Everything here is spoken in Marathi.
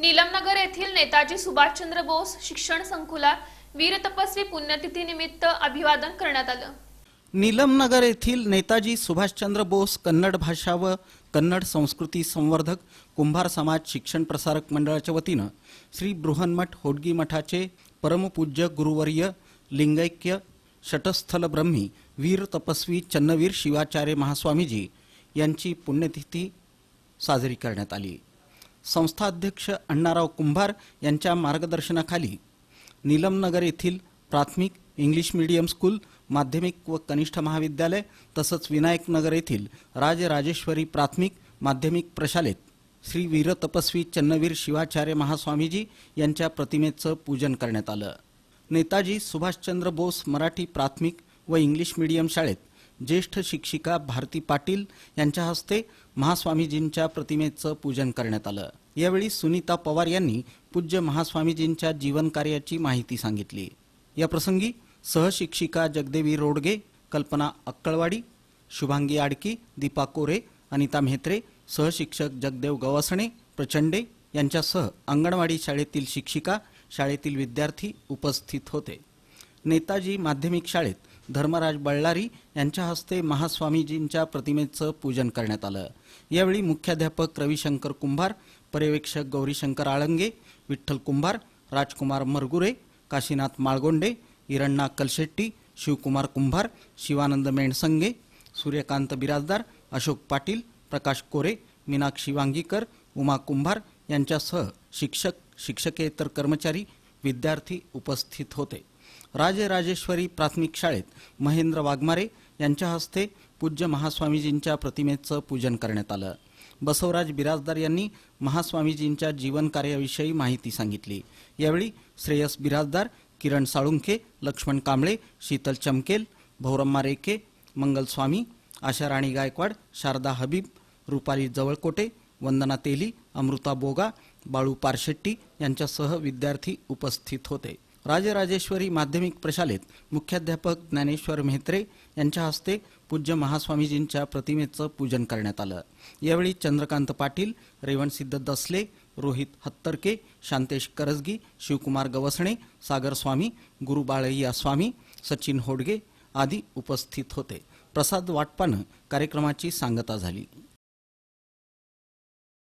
नीलमनगर येथील नेताजी सुभाषचंद्र बोस शिक्षण संकुलात वीर तपस्वी पुण्यतिथीनिमित्त अभिवादन करण्यात आलं. नीलमनगर येथील नेताजी सुभाषचंद्र बोस कन्नड भाषा व कन्नड संस्कृती संवर्धक कुंभार समाज शिक्षण प्रसारक मंडळाच्या वतीनं श्री बृहन्मठ होडगी मठाचे परमपूज्य गुरुवर्य लिंगैक्य शटस्थल ब्रह्मी वीर तपस्वी चन्नवीर शिवाचार्य महास्वामीजी यांची पुण्यतिथी साजरी करण्यात आली. संस्थाध्यक्ष अण्णाराव कुंभार यांच्या मार्गदर्शनाखाली नीलमनगर येथील प्राथमिक इंग्लिश मीडियम स्कूल माध्यमिक व कनिष्ठ महाविद्यालय तसंच विनायकनगर येथील राजराजेश्वरी प्राथमिक माध्यमिक प्रशालेत श्री वीरतपस्वी चन्नवीर शिवाचार्य महास्वामीजी यांच्या प्रतिमेचं पूजन करण्यात आलं. नेताजी सुभाषचंद्र बोस मराठी प्राथमिक व इंग्लिश मीडियम शाळेत ज्येष्ठ शिक्षिका भारती पाटील यांच्या हस्ते महास्वामीजींच्या प्रतिमेचं पूजन करण्यात आलं. यावेळी सुनीता पवार यांनी पूज्य महास्वामीजींच्या जीवनकार्याची माहिती सांगितली. या प्रसंगी सहशिक्षिका जगदेवी रोडगे कल्पना अक्कळवाडी शुभांगी आडकी दीपा कोरे अनिता म्हेत्रे सहशिक्षक जगदेव गवसणे प्रचंडे यांच्यासह अंगणवाडी शाळेतील शिक्षिका शाळेतील विद्यार्थी उपस्थित होते. नेताजी माध्यमिक शाळेत धर्मराज बळ्ळारी यांच्या हस्ते महास्वामीजींच्या प्रतिमेचं पूजन करण्यात आलं. यावेळी मुख्याध्यापक रविशंकर कुंभार पर्यवेक्षक गौरीशंकर आळंगे विठ्ठल कुंभार राजकुमार मरगुरे काशीनाथ माळगोंडे इरण्णा कलशेट्टी शिवकुमार कुंभार शिवानंद मेणसंगे सूर्यकांत बिराजदार अशोक पाटील प्रकाश कोरे मीनाक्षी वांगीकर उमा कुंभार यांच्यासह शिक्षक शिक्षकेतर कर्मचारी विद्यार्थी उपस्थित होते. राजराजेश्वरी प्राथमिक शाळेत महेंद्र वाघमारे यांच्या हस्ते पूज्य महास्वामीजींच्या प्रतिमेचं पूजन करण्यात आलं. बसवराज बिराजदार यांनी महास्वामीजींच्या जीवनकार्याविषयी माहिती सांगितली. यावेळी श्रेयस बिराजदार किरण साळुंखे लक्ष्मण कांबळे शीतल चमकेल भौरम्मा रेखे मंगल स्वामी आशा राणी गायकवाड शारदा हबीब रुपाली जवळकोटे वंदना तेली अमृता बोगा बाळू पारशेट्टी यांच्यासह विद्यार्थी उपस्थित होते. राजराजेश्वरी माध्यमिक प्रशालेत मुख्याध्यापक ज्ञानेश्वर म्हेत्रे यांच्या हस्ते पूज्य महास्वामीजींच्या प्रतिमेचं पूजन करण्यात आलं. यावेळी चंद्रकांत पाटील रेवणसिद्ध दसले रोहित हत्तरके शांतेश करजगी शिवकुमार गवसणे सागर स्वामी गुरुबाळय्या स्वामी सचिन होडगे आदी उपस्थित होते. प्रसाद वाटपानं कार्यक्रमाची सांगता झाली.